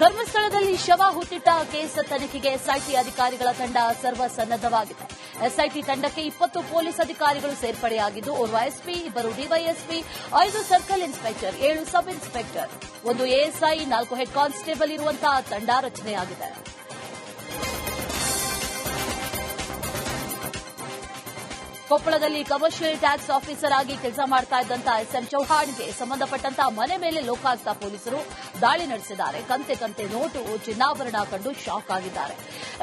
ಧರ್ಮಸ್ಥಳದಲ್ಲಿ ಶವ ಹುಟ್ಟಿಟ್ಟ ಕೇಸ್ ತನಿಖೆಗೆ ಎಸ್ಐಟಿ ಅಧಿಕಾರಿಗಳ ತಂಡ ಸರ್ವಸನ್ನದ್ದವಾಗಿದೆ ಎಸ್ಐಟಿ ತಂಡಕ್ಕೆ ಇಪ್ಪತ್ತು ಪೊಲೀಸ್ ಅಧಿಕಾರಿಗಳು ಸೇರ್ಪಡೆಯಾಗಿದ್ದು, ಓರ್ವ ಎಸ್ಪಿ, ಇಬ್ಬರು ಡಿವೈಎಸ್ಪಿ, ಐದು ಸರ್ಕಲ್ ಇನ್ಸ್ಪೆಕ್ಟರ್, ಏಳು ಸಬ್ ಇನ್ಸ್ಪೆಕ್ಟರ್. ಒಂದು ಎಎಸ್ಐ, ನಾಲ್ಕು ಹೆಡ್ ಕಾನ್ಸ್ಟೇಬಲ್ ಇರುವಂತಹ ತಂಡ ರಚನೆಯಾಗಿದೆ. ಕೊಪ್ಪಳದಲ್ಲಿ ಕಮರ್ಷಿಯಲ್ ಟ್ಯಾಕ್ಸ್ ಆಫೀಸರ್ ಆಗಿ ಕೆಲಸ ಮಾಡ್ತಾ ಇದ್ದಂತ ಎಸ್ಎಂ ಚೌಹಾಣ್ಗೆ ಸಂಬಂಧಪಟ್ಟಂತಹ ಮನೆ ಮೇಲೆ ಲೋಕಾಯುಕ್ತ ಪೊಲೀಸರು ದಾಳಿ ನಡೆಸಿದ್ದಾರೆ. ಕಂತೆ ಕಂತೆ ನೋಟು ಚಿನ್ನಾಭರಣ ಕಂಡು ಶಾಕ್ ಆಗಿದ್ದಾರೆ.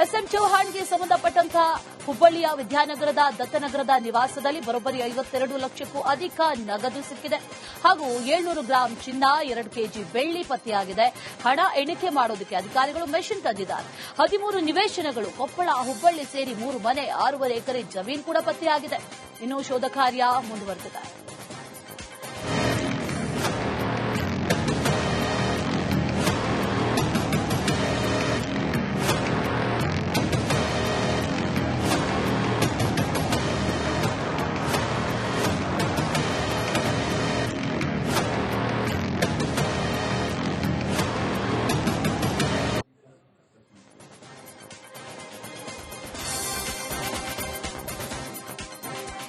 ಎಸ್ಎಂ ಚೌಹಾಣ್ಗೆ ಸಂಬಂಧಪಟ್ಟಂತಹ ಹುಬ್ಬಳ್ಳಿಯ ವಿದ್ಯಾನಗರದ ದತ್ತನಗರದ ನಿವಾಸದಲ್ಲಿ ಬರೋಬ್ಬರಿ ಐವತ್ತೆರಡು ಲಕ್ಷಕ್ಕೂ ಅಧಿಕ ನಗದು ಸಿಕ್ಕಿದೆ. ಹಾಗೂ ಏಳ್ನೂರು ಗ್ರಾಂ ಚಿನ್ನ, ಎರಡು ಕೆಜಿ ಬೆಳ್ಳಿ ಪತ್ತೆಯಾಗಿದೆ. ಹಣ ಎಣಿಕೆ ಮಾಡೋದಕ್ಕೆ ಅಧಿಕಾರಿಗಳು ಮೆಷಿನ್ ತಂದಿದ್ದಾರೆ. ಹದಿಮೂರು ನಿವೇಶನಗಳು ಕೊಪ್ಪಳ, ಹುಬ್ಬಳ್ಳಿ ಸೇರಿ ಮೂರು ಮನೆ, ಆರೂವರೆ ಎಕರೆ ಜಮೀನು ಕೂಡ ಪತ್ತೆಯಾಗಿದೆ. ಇನ್ನು ಶೋಧ ಕಾರ್ಯ ಮುಂದುವರೆದಿದೆ.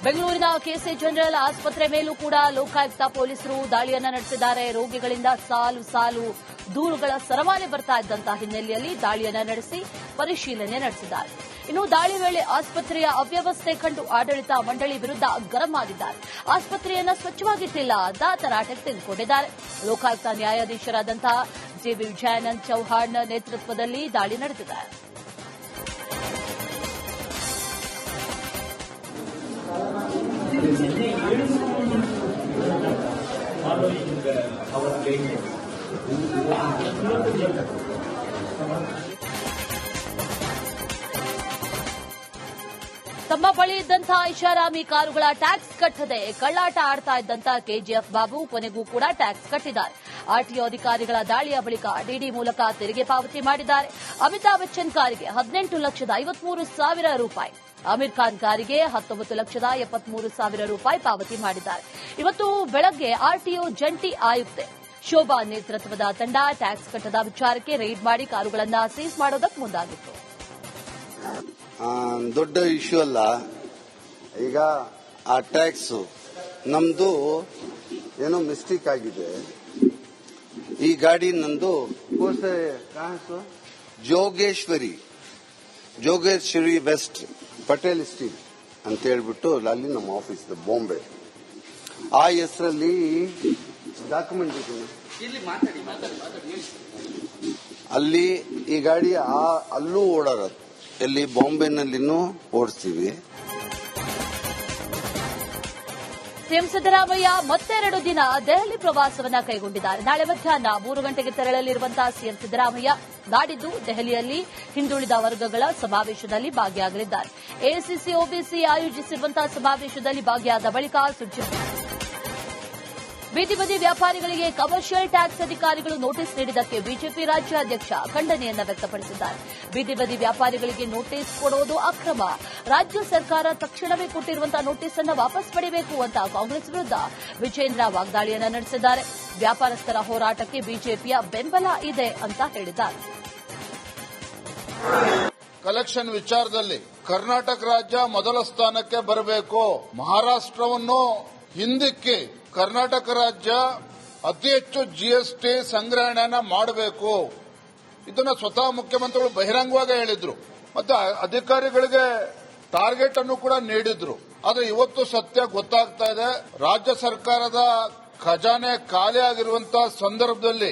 ಬೆಂಗಳೂರಿನ ಕೆಸಿ ಜನರಲ್ ಆಸ್ಪತ್ರೆ ಮೇಲೂ ಕೂಡ ಲೋಕಾಯುಕ್ತ ಪೊಲೀಸರು ದಾಳಿಯನ್ನ ನಡೆಸಿದ್ದಾರೆ. ರೋಗಿಗಳಿಂದ ಸಾಲು ಸಾಲು ದೂರುಗಳ ಸರಮಾಲೆ ಬರ್ತಾ ಇದ್ದಂತಹ ಹಿನ್ನೆಲೆಯಲ್ಲಿ ದಾಳಿಯನ್ನ ನಡೆಸಿ ಪರಿಶೀಲನೆ ನಡೆಸಿದ್ದಾರೆ. ಇನ್ನು ದಾಳಿ ವೇಳೆ ಆಸ್ಪತ್ರೆಯ ಅವ್ಯವಸ್ಥೆ ಕಂಡು ಆಡಳಿತ ಮಂಡಳಿ ವಿರುದ್ಧ ಗರಂ ಆಗಿದ್ದಾರೆ. ಆಸ್ಪತ್ರೆಯನ್ನ ಸ್ವಚ್ಛವಾಗಿಟ್ಟಿಲ್ಲ ಅಂತ ತರಾಟೆಗೆ ತೆಗೆದುಕೊಂಡಿದ್ದಾರೆ. ಲೋಕಾಯುಕ್ತ ನ್ಯಾಯಾಧೀಶರಾದಂತಹ ಜೆ ವಿಜಯಾನಂದ್ ಚೌಹಾಣ್ ನೇತೃತ್ವದಲ್ಲಿ ದಾಳಿ ನಡೆದಿದೆ. ತಮ್ಮ ಬಳಿ ಇದ್ದಂತಹ ಐಷಾರಾಮಿ ಕಾರುಗಳ ಟ್ಯಾಕ್ಸ್ ಕಟ್ಟದೆ ಕಳ್ಳಾಟ ಆಡ್ತಾ ಇದ್ದಂತ ಕೆಜಿಎಫ್ ಬಾಬು ಕೊನೆಗೂ ಕೂಡ ಟ್ಯಾಕ್ಸ್ ಕಟ್ಟಿದ್ದಾರೆ. ಆರ್ಟಿಒ ಅಧಿಕಾರಿಗಳ ದಾಳಿಯ ಬಳಿಕ ಡಿಡಿ ಮೂಲಕ ತೆರಿಗೆ ಪಾವತಿ ಮಾಡಿದ್ದಾರೆ. ಅಮಿತಾಬ್ ಬಚ್ಚನ್ ಕಾರಿಗೆ ಹದಿನೆಂಟು ಲಕ್ಷದ ಐವತ್ಮೂರು ಸಾವಿರ ರೂಪಾಯಿ. ಆಮೀರ್ ಖಾನ್ ಕಾರಿಗೆ ಹತ್ತೊಂಬತ್ತು ಲಕ್ಷದ ಎಪ್ಪತ್ಮೂರು ಸಾವಿರ ರೂಪಾಯಿ ಪಾವತಿ ಮಾಡಿದ್ದಾರೆ. ಇವತ್ತು ಬೆಳಗ್ಗೆ ಆರ್ಟಿಒ ಜಂಟಿ ಆಯುಕ್ತೆ ಶೋಭಾ ನೇತೃತ್ವದ ತಂಡ ಟ್ಯಾಕ್ಸ್ ಕಟ್ಟದ ವಿಚಾರಕ್ಕೆ ರೈಡ್ ಮಾಡಿ ಕಾರುಗಳನ್ನು ಸೀಸ್ ಮಾಡೋದಕ್ಕೆ ಮುಂದಾಗಿತ್ತು. ಆ, ದೊಡ್ಡ ಇಶ್ಯೂ ಅಲ್ಲ. ಈಗ ಆ ಟ್ಯಾಕ್ಸ್ ನಮ್ದು ಏನೋ ಮಿಸ್ಟೇಕ್ ಆಗಿದೆ. ಈ ಗಾಡಿ ನಂದು ಜೋಗೇಶ್ವರಿ ಜೋಗೇಶ್ವರಿ ವೆಸ್ಟ್. ಪಟೇಲ್ ಸ್ಟೀಲ್ ಅಂತ ಹೇಳ್ಬಿಟ್ಟು ಅಲ್ಲಿ ನಮ್ಮ ಆಫೀಸ್ ಬಾಂಬೆ ಆ ಹೆಸರಲ್ಲಿ ಡಾಕ್ಯುಮೆಂಟ್ ಇದೆ. ಅಲ್ಲಿ ಈ ಗಾಡಿ ಆ ಅಲ್ಲೂ ಓಡಾಡೋದು. ಎಲ್ಲಿ ಬಾಂಬೆನಲ್ಲಿನೂ ಓಡಿಸ್ತೀವಿ. ಸಿಎಂ ಸಿದ್ದರಾಮಯ್ಯ ಮತ್ತೆರಡು ದಿನ ದೆಹಲಿ ಪ್ರವಾಸವನ್ನ ಕೈಗೊಂಡಿದ್ದಾರೆ. ನಾಳೆ ಮಧ್ಯಾಹ್ನ ಮೂರು ಗಂಟೆಗೆ ತೆರಳಲಿರುವಂತಹ ಸಿಎಂ ಸಿದ್ದರಾಮಯ್ಯ ನಾಡಿದ್ದು ದೆಹಲಿಯಲ್ಲಿ ಹಿಂದುಳಿದ ವರ್ಗಗಳ ಸಮಾವೇಶದಲ್ಲಿ ಭಾಗಿಯಾಗಲಿದ್ದಾರೆ. ಎಸಿಸಿ ಒಬಿಸಿ ಆಯೋಜಿಸಿರುವಂತಹ ಸಮಾವೇಶದಲ್ಲಿ ಭಾಗಿಯಾದ ಬಳಿಕ ಸುದ್ದಿ ಬೀದಿ ಬದಿ ವ್ಯಾಪಾರಿಗಳಿಗೆ ಕಮರ್ಷಿಯಲ್ ಟ್ಯಾಕ್ಸ್ ಅಧಿಕಾರಿಗಳು ನೋಟಿಸ್ ನೀಡಿದ್ದಕ್ಕೆ ಬಿಜೆಪಿ ರಾಜ್ಯಾಧ್ಯಕ್ಷ ಖಂಡನೆಯನ್ನ ವ್ಯಕ್ತಪಡಿಸಿದ್ದಾರೆ. ಬೀದಿ ಬದಿ ವ್ಯಾಪಾರಿಗಳಿಗೆ ನೋಟಿಸ್ ಕೊಡೋದು ಅಕ್ರಮ. ರಾಜ್ಯ ಸರ್ಕಾರ ತಕ್ಷಣವೇ ಕೊಟ್ಟಿರುವಂತಹ ನೋಟಿಸ್ ಅನ್ನು ವಾಪಸ್ ಪಡೆಯಬೇಕು ಅಂತ ಕಾಂಗ್ರೆಸ್ ವಿರುದ್ಧ ವಿಜೇಂದ್ರ ವಾಗ್ದಾಳಿಯನ್ನ ನಡೆಸಿದ್ದಾರೆ. ವ್ಯಾಪಾರಸ್ಥರ ಹೋರಾಟಕ್ಕೆ ಬಿಜೆಪಿಯ ಬೆಂಬಲ ಇದೆ ಅಂತ ಹೇಳಿದ್ದಾರೆ. ಕಲೆಕ್ಷನ್ ವಿಚಾರದಲ್ಲಿ ಕರ್ನಾಟಕ ರಾಜ್ಯ ಮೊದಲ ಸ್ಥಾನಕ್ಕೆ ಬರಬೇಕು. ಮಹಾರಾಷ್ಟ್ರವನ್ನು ಹಿಂದಕ್ಕೆ ಕರ್ನಾಟಕ ರಾಜ್ಯ ಅತಿ ಹೆಚ್ಚು ಜಿಎಸ್ಟಿ ಸಂಗ್ರಹಣೆಯನ್ನ ಮಾಡಬೇಕು. ಇದನ್ನ ಸ್ವತಃ ಮುಖ್ಯಮಂತ್ರಿಗಳು ಬಹಿರಂಗವಾಗಿ ಹೇಳಿದ್ರು. ಮತ್ತೆ ಅಧಿಕಾರಿಗಳಿಗೆ ಟಾರ್ಗೆಟ್ ಅನ್ನು ಕೂಡ ನೀಡಿದ್ರು. ಆದರೆ ಇವತ್ತು ಸತ್ಯ ಗೊತ್ತಾಗ್ತಾ ಇದೆ. ರಾಜ್ಯ ಸರ್ಕಾರದ ಖಜಾನೆ ಖಾಲಿ ಆಗಿರುವಂತಹ ಸಂದರ್ಭದಲ್ಲಿ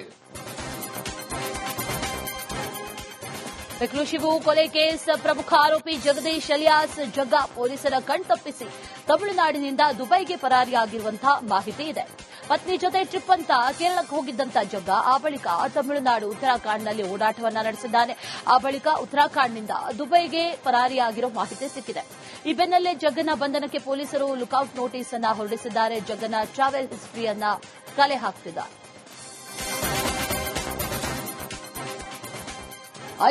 ಶಿವು ಕೊಲೆ ಕೇಸ್ ಪ್ರಮುಖ ಆರೋಪಿ ಜಗದೀಶ್ ಅಲಿಯಾಸ್ ಜಗ್ಗ ಪೊಲೀಸರ ಕಣ್ತಪ್ಪಿಸಿ ತಮಿಳುನಾಡಿನಿಂದ ದುಬೈಗೆ ಪರಾರಿಯಾಗಿರುವಂತಹ ಮಾಹಿತಿ ಇದೆ. ಪತ್ನಿ ಜೊತೆ ಟ್ರಿಪ್ ಅಂತ ಕೇರಳಕ್ಕೆ ಹೋಗಿದ್ದಂತ ಜಗ್ಗ ಆ ಬಳಿಕ ತಮಿಳುನಾಡು ಉತ್ತರಾಖಂಡ್ನಲ್ಲಿ ಓಡಾಟವನ್ನ ನಡೆಸಿದ್ದಾನೆ. ಆ ಬಳಿಕ ಉತ್ತರಾಖಂಡ್ನಿಂದ ದುಬೈಗೆ ಪರಾರಿಯಾಗಿರೋ ಮಾಹಿತಿ ಸಿಕ್ಕಿದೆ. ಈ ಬೆನ್ನಲ್ಲೇ ಜಗ್ಗನ ಬಂಧನಕ್ಕೆ ಪೊಲೀಸರು ಲುಕೌಟ್ ನೋಟಿಸ್ ಅನ್ನು ಹೊರಡಿಸಿದ್ದಾರೆ. ಜಗ್ಗನ ಟ್ರಾವೆಲ್ ಹಿಸ್ಟ್ರಿಯನ್ನ ಕಲೆ ಹಾಕ್ತಿದ್ದಾರೆ.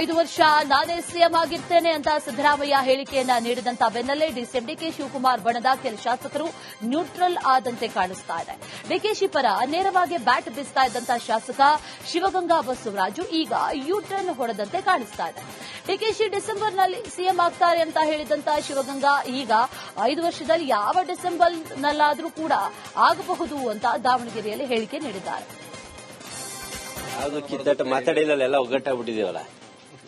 ಐದು ವರ್ಷ ನಾನೇ ಸಿಎಂ ಆಗಿರ್ತೇನೆ ಅಂತ ಸಿದ್ದರಾಮಯ್ಯ ಹೇಳಿಕೆಯನ್ನ ನೀಡಿದಂತ ಬೆನ್ನಲ್ಲೇ ಡಿಸಿಎಂ ಡಿಕೆ ಶಿವಕುಮಾರ್ ಬಣದ ಕೆಲ ಶಾಸಕರು ನ್ಯೂಟ್ರಲ್ ಆದಂತೆ ಕಾಣಿಸ್ತಾ ಇದೆ. ಡಿಕೆಶಿ ಪರ ನೇರವಾಗಿ ಬ್ಯಾಟ್ ಬೀಸ್ತಾ ಇದ್ದಂತಹ ಶಾಸಕ ಶಿವಗಂಗಾ ಬಸವರಾಜು ಈಗ ಯೂ ಟರ್ನ್ ಹೊಡೆದಂತೆ ಕಾಣಿಸ್ತಾ ಇದೆ. ಡಿಕೆಶಿ ಡಿಸೆಂಬರ್ನಲ್ಲಿ ಸಿಎಂ ಆಗ್ತಾರೆ ಅಂತ ಹೇಳಿದಂತ ಶಿವಗಂಗಾ ಈಗ ಐದು ವರ್ಷದಲ್ಲಿ ಯಾವ ಡಿಸೆಂಬರ್ನಲ್ಲಾದರೂ ಕೂಡ ಆಗಬಹುದು ಅಂತ ದಾವಣಗೆರೆಯಲ್ಲಿ ಹೇಳಿಕೆ ನೀಡಿದ್ದಾರೆ. ಯಾವುದು ಕಿತ್ತಾಟ ಮಾತಾಡಿಲ್ಲ ಎಲ್ಲ ಒಗ್ಗಟ್ಟಾಗ್ಬಿಟ್ಟಿದೀವಲ್ಲ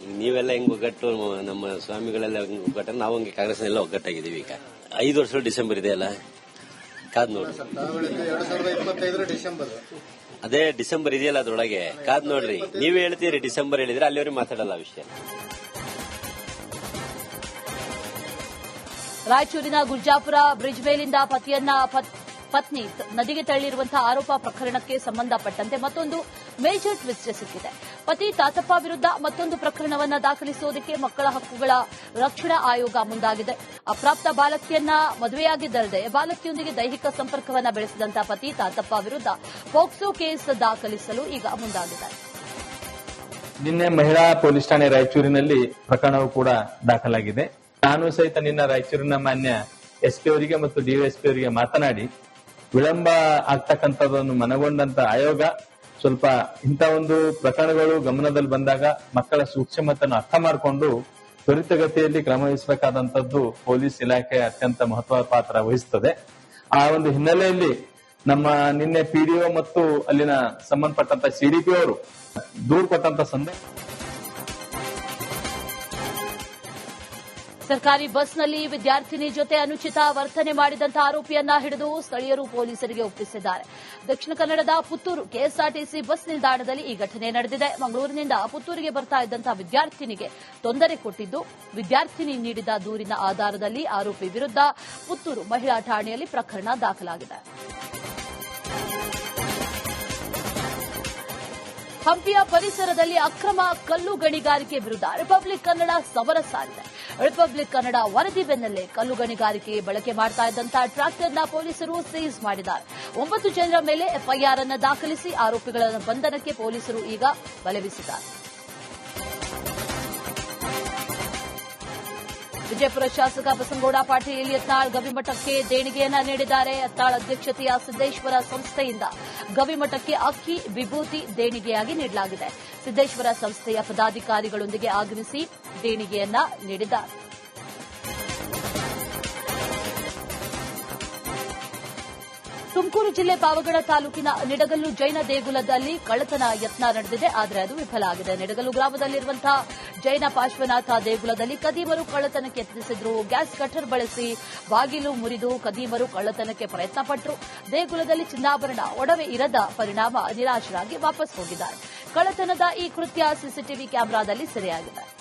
ನೀವೆಲ್ಲ ಹೆಂಗ್ ಒಗ್ಗಟ್ಟು, ನಮ್ಮ ಸ್ವಾಮಿಗಳೆಲ್ಲ ಹೆಂಗ್ ಒಗ್ಗಟ್ಟು ನಾವು ಹಂಗೆ ಕಾಂಗ್ರೆಸ್ ಎಲ್ಲ ಒಗ್ಗಟ್ಟಾಗಿದ್ದೀವಿ ಈಗ. ಐದು ವರ್ಷ ಡಿಸೆಂಬರ್ ಇದೆಯಲ್ಲ ಕಾದ್ ನೋಡ್ರಿ. ಅದೇ ಡಿಸೆಂಬರ್ ಇದೆಯಲ್ಲ ಅದ್ರೊಳಗೆ? ಕಾದ್ ನೋಡ್ರಿ. ನೀವೇ ಹೇಳ್ತೀರಿ, ಡಿಸೆಂಬರ್ ಹೇಳಿದ್ರೆ ಅಲ್ಲಿವರೆಗೆ ಮಾತಾಡಲ್ಲ ವಿಷಯ. ರಾಯಚೂರಿನ ಗುರ್ಜಾಪುರ ಬ್ರಿಡ್ಜ್ ಮೇಲಿಂದ ಪತಿಯನ್ನ ಪತ್- ಪತ್ನಿ ನದಿಗೆ ತಳ್ಳಿರುವಂತಹ ಆರೋಪ ಪ್ರಕರಣಕ್ಕೆ ಸಂಬಂಧಪಟ್ಟಂತೆ ಮತ್ತೊಂದು ಮೇಜರ್ ಟ್ವಿಸ್ಟ್ ಸಿಕ್ಕಿದೆ ಪತಿ ತಾತಪ್ಪ ವಿರುದ್ಧ ಮತ್ತೊಂದು ಪ್ರಕರಣವನ್ನು ದಾಖಲಿಸುವುದಕ್ಕೆ ಮಕ್ಕಳ ಹಕ್ಕುಗಳ ರಕ್ಷಣಾ ಆಯೋಗ ಮುಂದಾಗಿದೆ. ಅಪ್ರಾಪ್ತ ಬಾಲಕಿಯನ್ನ ಮದುವೆಯಾಗಿದ್ದಲ್ಲದೆ ಬಾಲಕಿಯೊಂದಿಗೆ ದೈಹಿಕ ಸಂಪರ್ಕವನ್ನ ಬೆಳೆಸಿದಂತಹ ಪತಿ ತಾತಪ್ಪ ವಿರುದ್ಧ ಪೋಕ್ಸೋ ಕೇಸ್ ದಾಖಲಿಸಲು ಈಗ ಮುಂದಾಗಿದೆ. ನಿನ್ನೆ ಮಹಿಳಾ ಪೊಲೀಸ್ ಠಾಣೆ ರಾಯಚೂರಿನಲ್ಲಿ ಪ್ರಕರಣವು ಕೂಡ ದಾಖಲಾಗಿದೆ. ನಾನು ಸಹಿತ ನಿನ್ನ ರಾಯಚೂರಿನ ಮಾನ್ಯ ಎಸ್ಪಿ ಅವರಿಗೆ ಮತ್ತು ಡಿವೈಎಸ್ಪಿ ಅವರಿಗೆ ಮಾತನಾಡಿ ವಿಳಂಬ ಆಗ್ತಕ್ಕಂಥದ್ದನ್ನು ಮನಗೊಂಡಂತ ಆಯೋಗ ಸ್ವಲ್ಪ ಇಂಥ ಒಂದು ಪ್ರಕರಣಗಳು ಗಮನದಲ್ಲಿ ಬಂದಾಗ ಮಕ್ಕಳ ಸೂಕ್ಷ್ಮತನ್ನು ಅರ್ಥ ಮಾಡಿಕೊಂಡು ತ್ವರಿತಗತಿಯಲ್ಲಿ ಕ್ರಮ ವಹಿಸಬೇಕಾದಂತದ್ದು ಪೊಲೀಸ್ ಇಲಾಖೆ ಅತ್ಯಂತ ಮಹತ್ವ ಪಾತ್ರ ವಹಿಸುತ್ತದೆ ಆ ಒಂದು ಹಿನ್ನೆಲೆಯಲ್ಲಿ ನಮ್ಮ ನಿನ್ನೆ ಪಿಡಿಒ ಮತ್ತು ಅಲ್ಲಿನ ಸಂಬಂಧಪಟ್ಟಂತ ಸಿಡಿಪಿ ಅವರು ದೂರು ಕೊಟ್ಟಂತ ಸಂದರ್ಭ ಸರ್ಕಾರಿ ಬಸ್ನಲ್ಲಿ ವಿದ್ಯಾರ್ಥಿನಿ ಜೊತೆ ಅನುಚಿತ ವರ್ತನೆ ಮಾಡಿದಂತ ಆರೋಪಿಯನ್ನ ಹಿಡಿದು ಸ್ಥಳೀಯರು ಪೊಲೀಸರಿಗೆ ಒಪ್ಪಿಸಿದ್ದಾರೆ. ದಕ್ಷಿಣ ಕನ್ನಡದ ಪುತ್ತೂರು ಕೆಎಸ್ಆರ್ಟಿಸಿ ಬಸ್ ನಿಲ್ದಾಣದಲ್ಲಿ ಈ ಘಟನೆ ನಡೆದಿದೆ. ಮಂಗಳೂರಿನಿಂದ ಪುತ್ತೂರಿಗೆ ಬರ್ತಾ ಇದ್ದಂತಹ ವಿದ್ಯಾರ್ಥಿನಿಗೆ ತೊಂದರೆ ಕೊಟ್ಟಿದ್ದು, ವಿದ್ಯಾರ್ಥಿನಿ ನೀಡಿದ ದೂರಿನ ಆಧಾರದಲ್ಲಿ ಆರೋಪಿ ವಿರುದ್ಧ ಪುತ್ತೂರು ಮಹಿಳಾ ಠಾಣೆಯಲ್ಲಿ ಪ್ರಕರಣ ದಾಖಲಾಗಿದೆ. ಹಂಪಿಯ ಪರಿಸರದಲ್ಲಿ ಅಕ್ರಮ ಕಲ್ಲು ಗಣಿಗಾರಿಕೆ ವಿರುದ್ಧ ರಿಪಬ್ಲಿಕ್ ಕನ್ನಡ ಸಮರ ಸಾರಿದೆ. ರಿಪಬ್ಲಿಕ್ ಕನ್ನಡ ವರದಿ ಬೆನ್ನಲ್ಲೇ ಕಲ್ಲು ಗಣಿಗಾರಿಕೆ ಬಳಕೆ ಮಾಡ್ತಾ ಇದ್ದಂತಹ ಟ್ರಾಕ್ಟರ್ನ ಪೊಲೀಸರು ಸೀಸ್ ಮಾಡಿದ್ದಾರೆ. ಒಂಬತ್ತು ಜನರ ಮೇಲೆ ಎಫ್ಐಆರ್ ಅನ್ನು ದಾಖಲಿಸಿ ಆರೋಪಿಗಳ ಬಂಧನಕ್ಕೆ ಪೊಲೀಸರು ಈಗ ಬಲೆ ಬೀಸಿದ್ದಾರೆ. ವಿಜಯಪುರ ಶಾಸಕ ಬಸನಗೌಡ ಪಾಟೀಲ್ ಯತ್ನಾಳ್ ಗವಿಮಠಕ್ಕೆ ದೇಣಿಗೆಯನ್ನ ನೀಡಿದ್ದಾರೆ. ಯತ್ನಾಳ್ ಅಧ್ಯಕ್ಷತೆಯ ಸಿದ್ದೇಶ್ವರ ಸಂಸ್ಥೆಯಿಂದ ಗವಿಮಠಕ್ಕೆ ಅಕ್ಕಿ, ವಿಭೂತಿ ದೇಣಿಗೆಯಾಗಿ ನೀಡಲಾಗಿದೆ. ಸಿದ್ದೇಶ್ವರ ಸಂಸ್ಥೆಯ ಪದಾಧಿಕಾರಿಗಳೊಂದಿಗೆ ಆಗಮಿಸಿ ದೇಣಿಗೆಯನ್ನ ನೀಡಿದ್ದಾರೆ. ತುಮಕೂರು ಜಿಲ್ಲೆ ಪಾವಗಡ ತಾಲೂಕಿನ ನಿಡಗಲ್ಲು ಜೈನ ದೇಗುಲದಲ್ಲಿ ಕಳ್ಳತನ ಯತ್ನ ನಡೆದಿದೆ. ಆದರೆ ಅದು ವಿಫಲ ಆಗಿದೆ. ನಿಡಗಲ್ಲು ಗ್ರಾಮದಲ್ಲಿರುವಂತಹ ಜೈನ ಪಾರ್ಶ್ವನಾಥ ದೇಗುಲದಲ್ಲಿ ಕದೀಮರು ಕಳ್ಳತನಕ್ಕೆ ಯತ್ನಿಸಿದ್ರು. ಗ್ಯಾಸ್ ಕಟರ್ ಬಳಸಿ ಬಾಗಿಲು ಮುರಿದು ಕದೀಮರು ಕಳ್ಳತನಕ್ಕೆ ಪ್ರಯತ್ನ ಪಟ್ಟರು ದೇಗುಲದಲ್ಲಿ ಚಿನ್ನಾಭರಣ, ಒಡವೆ ಇರದ ಪರಿಣಾಮ ನಿರಾಶರಾಗಿ ವಾಪಸ್ ಹೋಗಿದ್ದಾರೆ. ಕಳ್ಳತನದ ಈ ಕೃತ್ಯ ಸಿಸಿಟಿವಿ ಕ್ಯಾಮೆರಾದಲ್ಲಿ ಸೆರೆಯಾಗಿದೆ.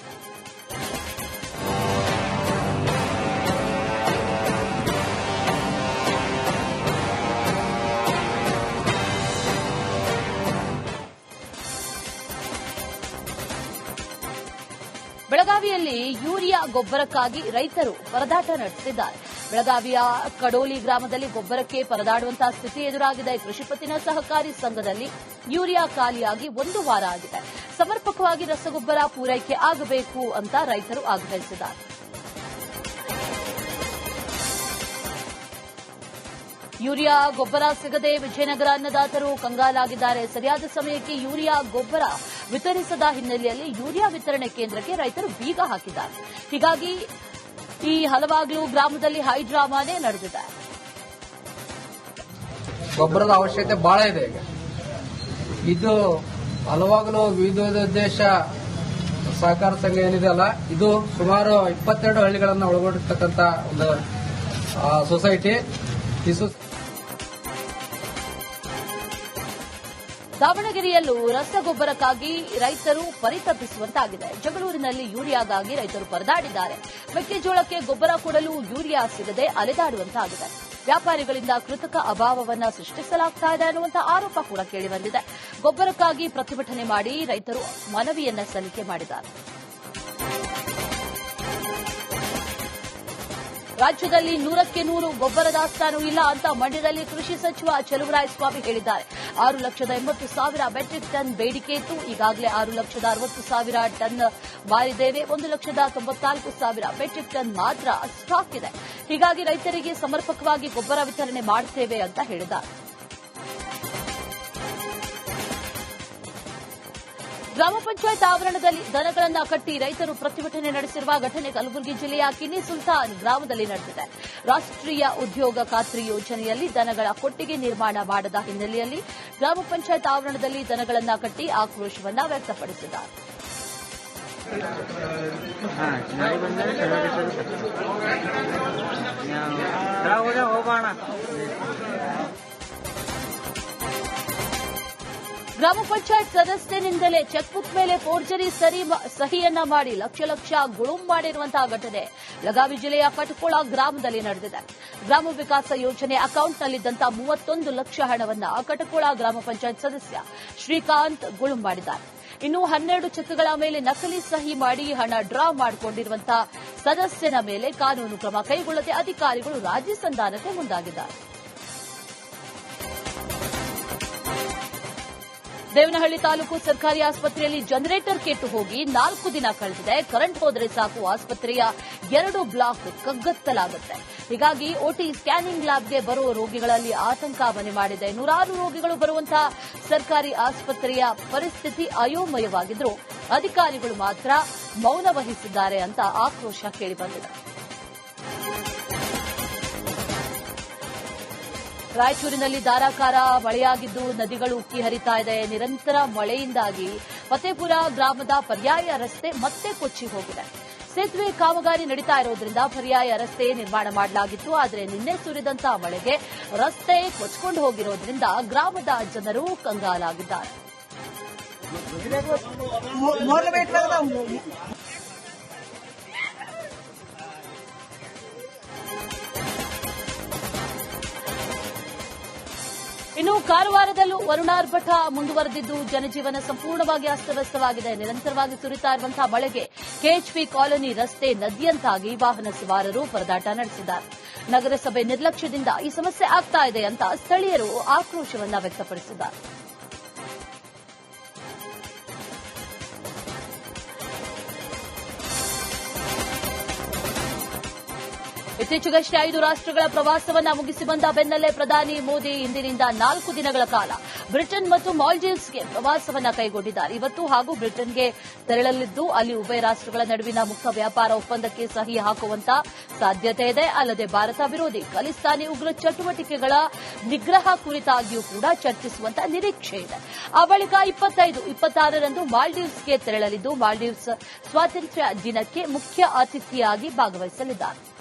ಬೆಳಗಾವಿಯಲ್ಲಿ ಯೂರಿಯಾ ಗೊಬ್ಬರಕ್ಕಾಗಿ ರೈತರು ಪರದಾಟ ನಡೆಸಿದ್ದಾರೆ ಬೆಳಗಾವಿಯ ಕಡೋಲಿ ಗ್ರಾಮದಲ್ಲಿ ಗೊಬ್ಬರಕ್ಕೆ ಪರದಾಡುವಂತಹ ಸ್ಥಿತಿ ಎದುರಾಗಿದೆ. ಕೃಷಿ ಪತ್ತಿನ ಸಹಕಾರಿ ಸಂಘದಲ್ಲಿ ಯೂರಿಯಾ ಖಾಲಿಯಾಗಿ ಒಂದು ವಾರ ಆಗಿದೆ. ಸಮರ್ಪಕವಾಗಿ ರಸಗೊಬ್ಬರ ಪೂರೈಕೆ ಆಗಬೇಕು ಅಂತ ರೈತರು ಆಗ್ರಹಿಸಿದ್ದಾರೆ. ಯೂರಿಯಾ, ಗೊಬ್ಬರ, ಸಿಗದೆ ವಿಜಯನಗರ ಅನ್ನದಾತರು ಕಂಗಾಲಾಗಿದ್ದಾರೆ. ಸರಿಯಾದ ಸಮಯಕ್ಕೆ ಯೂರಿಯಾ, ಗೊಬ್ಬರ ವಿತರಿಸದ ಹಿನ್ನೆಲೆಯಲ್ಲಿ ಯೂರಿಯಾ ವಿತರಣೆ ಕೇಂದ್ರಕ್ಕೆ ರೈತರು ಬೀಗ ಹಾಕಿದ್ದಾರೆ. ಹೀಗಾಗಿ ಈ ಹಲವಾಗಲು ಗ್ರಾಮದಲ್ಲಿ ಹೈಡ್ರಾಮಾನೇ ನಡೆದಿದೆ. ಗೊಬ್ಬರದ ಅವಶ್ಯಕತೆ ಬಹಳ ಇದೆ ಈಗ. ಇದು ಹಲವಾಗಲು ವಿವಿಧ ದೇಶ ಸಹಕಾರ ಸಂಘ ಏನಿದೆ ಅಲ್ಲ, ಇದು ಸುಮಾರು ಇಪ್ಪತ್ತೆರಡು ಹಳ್ಳಿಗಳನ್ನು ಒಳಗೊಂಡಿರ್ತಕ್ಕಂಥ ಒಂದು ಸೊಸೈಟಿ ದಾವಣಗೆರೆಯಲ್ಲೂ ರಸಗೊಬ್ಬರಕ್ಕಾಗಿ ರೈತರು ಪರಿತಪಿಸುವಂತಾಗಿದೆ. ಜಗಳೂರಿನಲ್ಲಿ ಯೂರಿಯಾಗಾಗಿ ರೈತರು ಪರದಾಡಿದ್ದಾರೆ. ಮೆಕ್ಕೆಜೋಳಕ್ಕೆ ಗೊಬ್ಬರ ಕೊಡಲು ಯೂರಿಯಾ ಸಿಗದೆ ಅಲೆದಾಡುವಂತಾಗಿದೆ. ವ್ಯಾಪಾರಿಗಳಿಂದ ಕೃತಕ ಅಭಾವವನ್ನು ಸೃಷ್ಟಿಸಲಾಗ್ತಾ ಇದೆ ಅನ್ನುವಂಥ ಆರೋಪ ಕೂಡ ಕೇಳಿಬಂದಿದೆ ಗೊಬ್ಬರಕ್ಕಾಗಿ ಪ್ರತಿಭಟನೆ ಮಾಡಿ ರೈತರು ಮನವಿಯನ್ನ ಸಲ್ಲಿಕೆ ಮಾಡಿದ್ದಾರೆ. ರಾಜ್ಯದಲ್ಲಿ ನೂರಕ್ಕೆ ನೂರು ಗೊಬ್ಬರ ದಾಸ್ತಾನು ಇಲ್ಲ ಅಂತ ಮಂಡ್ಯದಲ್ಲಿ ಕೃಷಿ ಸಚಿವ ಸ್ವಾಮಿ ಹೇಳಿದ್ದಾರೆ. ಆರು ಲಕ್ಷದ ಎಂಬತ್ತು ಸಾವಿರ ಮೆಟ್ರಿಕ್ ಟನ್ ಬೇಡಿಕೆ ಇತ್ತು ಈಗಾಗಲೇ ಆರು ಲಕ್ಷದ ಅರವತ್ತು ಸಾವಿರ ಟನ್ ಮಾರಿದ್ದೇವೆ. ಒಂದು ಲಕ್ಷದ ತೊಂಬತ್ನಾಲ್ಕು ಸಾವಿರ ಮೆಟ್ರಿಕ್ ಟನ್ ಮಾತ್ರ ಸ್ಟಾಕ್ ಇದೆ. ಹೀಗಾಗಿ ರೈತರಿಗೆ ಸಮರ್ಪಕವಾಗಿ ಗೊಬ್ಬರ ವಿತರಣೆ ಮಾಡುತ್ತೇವೆ ಅಂತ ಹೇಳಿದ್ದಾರೆ. ಗ್ರಾಮ ಪಂಚಾಯತ್ ಆವರಣದಲ್ಲಿ ದನಗಳನ್ನು ಕಟ್ಟಿ ರೈತರು ಪ್ರತಿಭಟನೆ ನಡೆಸಿರುವ ಘಟನೆ ಕಲಬುರಗಿ ಜಿಲ್ಲೆಯ ಕಿನ್ನಿ ಸುಲ್ತಾನ್ ಗ್ರಾಮದಲ್ಲಿ ನಡೆದಿದೆ. ರಾಷ್ಟ್ರೀಯ ಉದ್ಯೋಗ ಖಾತ್ರಿ ಯೋಜನೆಯಲ್ಲಿ ದನಗಳ ಕೊಟ್ಟಿಗೆ ನಿರ್ಮಾಣ ಮಾಡದ ಹಿನ್ನೆಲೆಯಲ್ಲಿ ಗ್ರಾಮ ಪಂಚಾಯತ್ ಆವರಣದಲ್ಲಿ ದನಗಳನ್ನು ಕಟ್ಟಿ ಆಕ್ರೋಶವನ್ನು ವ್ಯಕ್ತಪಡಿಸಿದ್ದಾರೆ. ಗ್ರಾಮ ಪಂಚಾಯತ್ ಸದಸ್ಯನಿಂದಲೇ ಚೆಕ್ಬುಕ್ ಮೇಲೆ ಫೋರ್ಜರಿ ಸರಿ ಸಹಿಯನ್ನ ಮಾಡಿ ಲಕ್ಷ ಲಕ್ಷ ಗುಳುಂ ಮಾಡಿರುವಂತಹ ಘಟನೆ ಬೆಳಗಾವಿ ಜಿಲ್ಲೆಯ ಕಟಕೋಳ ಗ್ರಾಮದಲ್ಲಿ ನಡೆದಿದೆ. ಗ್ರಾಮ ವಿಕಾಸ ಯೋಜನೆ ಅಕೌಂಟ್ನಲ್ಲಿದ್ದಂತಹ ಮೂವತ್ತೊಂದು ಲಕ್ಷ ಹಣವನ್ನ ಕಟಕೋಳ ಗ್ರಾಮ ಪಂಚಾಯತ್ ಸದಸ್ಯ ಶ್ರೀಕಾಂತ್ ಗುಳುಂ ಮಾಡಿದ್ದಾರೆ. ಇನ್ನು ಹನ್ನೆರಡು ಚೆಕ್ಗಳ ಮೇಲೆ ನಕಲಿ ಸಹಿ ಮಾಡಿ ಹಣ ಡ್ರಾ ಮಾಡಿಕೊಂಡಿರುವಂತಹ ಸದಸ್ಯನ ಮೇಲೆ ಕಾನೂನು ಕ್ರಮ ಕೈಗೊಳ್ಳದೆ ಅಧಿಕಾರಿಗಳು ರಾಜ್ಯ ಸಂಧಾನಕ್ಕೆ ಮುಂದಾಗಿದ್ದಾರೆ. ದೇವನಹಳ್ಳಿ ತಾಲೂಕು ಸರ್ಕಾರಿ ಆಸ್ಪತ್ರೆಯಲ್ಲಿ ಜನರೇಟರ್ ಕೆಟ್ಟು ಹೋಗಿ ನಾಲ್ಕು ದಿನ ಕಳೆದಿದೆ. ಕರೆಂಟ್ ಹೋದರೆ ಸಾಕು, ಆಸ್ಪತ್ರೆಯ ಎರಡು ಬ್ಲಾಕ್ ಕಗ್ಗತ್ತಲಾಗುತ್ತೆ. ಹೀಗಾಗಿ ಓಟಿ ಸ್ಕ್ಯಾನಿಂಗ್ ಲ್ಯಾಬ್ಗೆ ಬರುವ ರೋಗಿಗಳಲ್ಲಿ ಆತಂಕ ಮನೆ ಮಾಡಿದೆ. ನೂರಾರು ರೋಗಿಗಳು ಬರುವಂತಹ ಸರ್ಕಾರಿ ಆಸ್ಪತ್ರೆಯ ಪರಿಸ್ಥಿತಿ ಅಯೋಮಯವಾಗಿದ್ದರೂ ಅಧಿಕಾರಿಗಳು ಮಾತ್ರ ಮೌನ ವಹಿಸಿದ್ದಾರೆ ಅಂತ ಆಕ್ರೋಶ ಕೇಳಿಬಂದಿದೆ ರಾಯಚೂರಿನಲ್ಲಿ ಧಾರಾಕಾರ ಮಳೆಯಾಗಿದ್ದು ನದಿಗಳು ಉಕ್ಕಿ ಹರಿತಾ ಇದೆ. ನಿರಂತರ ಮಳೆಯಿಂದಾಗಿ ಫತೇಪುರ ಗ್ರಾಮದ ಪರ್ಯಾಯ ರಸ್ತೆ ಮತ್ತೆ ಕೊಚ್ಚಿ ಹೋಗಿದೆ. ಸೇತುವೆ ಕಾಮಗಾರಿ ನಡೀತಾ ಇರೋದ್ರಿಂದ ಪರ್ಯಾಯ ರಸ್ತೆ ನಿರ್ಮಾಣ ಮಾಡಲಾಗಿತ್ತು. ಆದರೆ ನಿನ್ನೆ ಸುರಿದಂತಹ ಮಳೆಗೆ ರಸ್ತೆ ಕೊಚ್ಕೊಂಡು ಹೋಗಿರೋದ್ರಿಂದ ಗ್ರಾಮದ ಜನರು ಕಂಗಾಲಾಗಿದ್ದಾರೆ. ಇನ್ನು ಕಾರವಾರದಲ್ಲೂ ವರುಣಾರ್ಭಟ ಮುಂದುವರೆದಿದ್ದು, ಜನಜೀವನ ಸಂಪೂರ್ಣವಾಗಿ ಅಸ್ತವ್ಯಸ್ತವಾಗಿದೆ. ನಿರಂತರವಾಗಿ ಸುರಿತಾ ಇರುವಂತಹ ಮಳೆಗೆ ಕೆಎಚ್ಪಿ ಕಾಲೋನಿ ರಸ್ತೆ ನದಿಯಂತಾಗಿ ವಾಹನ ಸವಾರರು ಪರದಾಟ ನಡೆಸಿದ್ದಾರೆ. ನಗರಸಭೆ ನಿರ್ಲಕ್ಷ್ಯದಿಂದ ಈ ಸಮಸ್ಯೆ ಆಗ್ತಾ ಇದೆ ಅಂತ ಸ್ಥಳೀಯರು ಆಕ್ರೋಶವನ್ನ ವ್ಯಕ್ತಪಡಿಸಿದ್ದಾರೆ. ಇತ್ತೀಚೆಗಷ್ಟೇ ಐದು ರಾಷ್ಟಗಳ ಪ್ರವಾಸವನ್ನ ಮುಗಿಸಿ ಬಂದ ಬೆನ್ನಲ್ಲೇ ಪ್ರಧಾನಿ ಮೋದಿ ಇಂದಿನಿಂದ ನಾಲ್ಕು ದಿನಗಳ ಕಾಲ ಬ್ರಿಟನ್ ಮತ್ತು ಮಾಲ್ಡೀವ್ಸ್ಗೆ ಪ್ರವಾಸವನ್ನ ಕೈಗೊಂಡಿದ್ದಾರೆ. ಇವತ್ತು ಹಾಗೂ ಬ್ರಿಟನ್ಗೆ ತೆರಳಲಿದ್ದು ಅಲ್ಲಿ ಉಭಯ ರಾಷ್ಟ್ರಗಳ ನಡುವಿನ ಮುಕ್ತ ವ್ಯಾಪಾರ ಒಪ್ಪಂದಕ್ಕೆ ಸಹಿ ಹಾಕುವಂತ ಸಾಧ್ಯತೆ ಇದೆ. ಅಲ್ಲದೆ ಭಾರತ ವಿರೋಧಿ ಖಲಿಸ್ತಾನಿ ಉಗ್ರ ಚಟುವಟಿಕೆಗಳ ನಿಗ್ರಹ ಕುರಿತಾಗಿಯೂ ಕೂಡ ಚರ್ಚಿಸುವಂತ ನಿರೀಕ್ಷೆ ಇದೆ. ಆ ಬಳಿಕ ಇಪ್ಪತ್ತೈದು, ಇಪ್ಪತ್ತಾರರಂದು ಮಾಲ್ಡೀವ್ಸ್ಗೆ ತೆರಳಲಿದ್ದು ಮಾಲ್ಡೀವ್ಸ್ ಸ್ವಾತಂತ್ರ್ಯ ದಿನಕ್ಕೆ ಮುಖ್ಯ ಅತಿಥಿಯಾಗಿ ಭಾಗವಹಿಸಲಿದ್ದಾರೆ.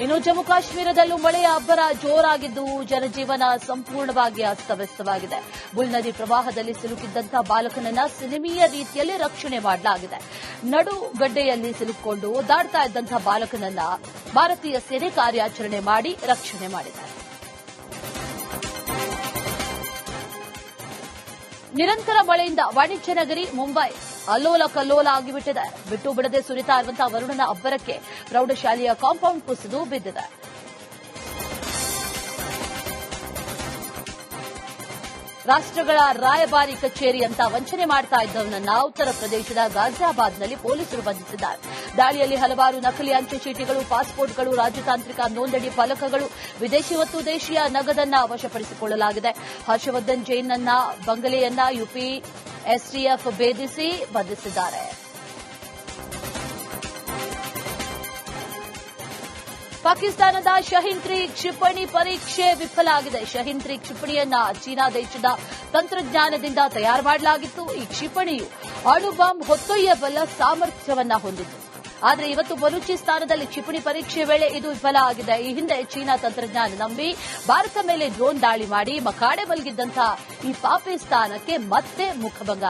ಇನ್ನು ಜಮ್ಮು ಕಾಶ್ಮೀರದಲ್ಲೂ ಮಳೆಯ ಅಬ್ಬರ ಜೋರಾಗಿದ್ದು ಜನಜೀವನ ಸಂಪೂರ್ಣವಾಗಿ ಅಸ್ತವ್ಯಸ್ತವಾಗಿದೆ. ಬುಲ್ ನದಿ ಪ್ರವಾಹದಲ್ಲಿ ಸಿಲುಕಿದ್ದಂತಹ ಬಾಲಕನನ್ನ ಸಿನಿಮೀಯ ರೀತಿಯಲ್ಲಿ ರಕ್ಷಣೆ ಮಾಡಲಾಗಿದೆ. ನಡುಗಡ್ಡೆಯಲ್ಲಿ ಸಿಲುಕಿಕೊಂಡು ಓದಾಡ್ತಾ ಇದ್ದಂತಹ ಬಾಲಕನನ್ನ ಭಾರತೀಯ ಸೇನೆ ಕಾರ್ಯಾಚರಣೆ ಮಾಡಿ ರಕ್ಷಣೆ ಮಾಡಿದ್ದಾರೆ. ನಿರಂತರ ಮಳೆಯಿಂದ ವಾಣಿಜ್ಯ ನಗರಿ ಮುಂಬೈ ಅಲ್ಲೋಲ ಕಲ್ಲೋಲ ಆಗಿಬಿಟ್ಟಿದೆ. ಬಿಟ್ಟು ಬಿಡದೆ ಸುರಿತಾ ಇರುವಂತಹ ವರುಣನ ಅಬ್ಬರಕ್ಕೆ ಪ್ರೌಢಶಾಲೆಯ ಕಾಂಪೌಂಡ್ ಕುಸಿದು ಬಿದ್ದಿದೆ. ರಾಷ್ಟ್ರಗಳ ರಾಯಭಾರಿ ಕಚೇರಿ ಅಂತ ವಂಚನೆ ಮಾಡ್ತಾ ಇದ್ದವನನ್ನ ಉತ್ತರ ಪ್ರದೇಶದ ಗಾಜಿಯಾಬಾದ್ನಲ್ಲಿ ಪೊಲೀಸರು ಬಂಧಿಸಿದ್ದಾರೆ. ದಾಳಿಯಲ್ಲಿ ಹಲವಾರು ನಕಲಿ ಅಂಚೆ ಚೀಟಿಗಳು, ಪಾಸ್ಪೋರ್ಟ್ಗಳು, ರಾಜತಾಂತ್ರಿಕ ನೋಂದಣಿ ಫಲಕಗಳು, ವಿದೇಶಿ ಮತ್ತು ದೇಶೀಯ ನಗದನ್ನ ವಶಪಡಿಸಿಕೊಳ್ಳಲಾಗಿದೆ. ಹರ್ಷವರ್ಧನ್ ಜೈನ್ನನ್ನ ಬಂಗಲೆಯನ್ನ ಯುಪಿ ಎಸ್ಟಿಎಫ್ ಭೇದಿಸಿ ಬಂಧಿಸಿದ್ದಾರೆ. ಪಾಕಿಸ್ತಾನದ ಶಹಿನ್ ಕ್ಷಿಪಣಿ ಪರೀಕ್ಷೆ ವಿಫಲ ಆಗಿದೆ ಶಹಿನ್ ಕ್ಷಿಪಣಿಯನ್ನ ಚೀನಾ ದೇಶದ ತಂತ್ರಜ್ಞಾನದಿಂದ ತಯಾರು ಮಾಡಲಾಗಿತ್ತು. ಈ ಕ್ಷಿಪಣಿಯು ಅಣು ಬಾಂಬ್ ಹೊತ್ತೊಯ್ಯಬಲ್ಲ ಸಾಮರ್ಥ್ಯವನ್ನ ಹೊಂದಿತ್ತು. ಆದರೆ ಇವತ್ತು ಬಲೂಚಿಸ್ತಾನದಲ್ಲಿ ಕ್ಷಿಪಣಿ ಪರೀಕ್ಷೆ ವೇಳೆ ಇದು ವಿಫಲ ಆಗಿದೆ ಈ ಹಿಂದೆ ಚೀನಾ ತಂತ್ರಜ್ಞಾನ ನಂಬಿ ಭಾರತ ಮೇಲೆ ಡ್ರೋನ್ ದಾಳಿ ಮಾಡಿ ಮಕಾಡೆ ಮಲಗಿದ್ದಂತಹ ಈ ಪಾಕಿಸ್ತಾನಕ್ಕೆ ಮತ್ತೆ ಮುಖಭಂಗ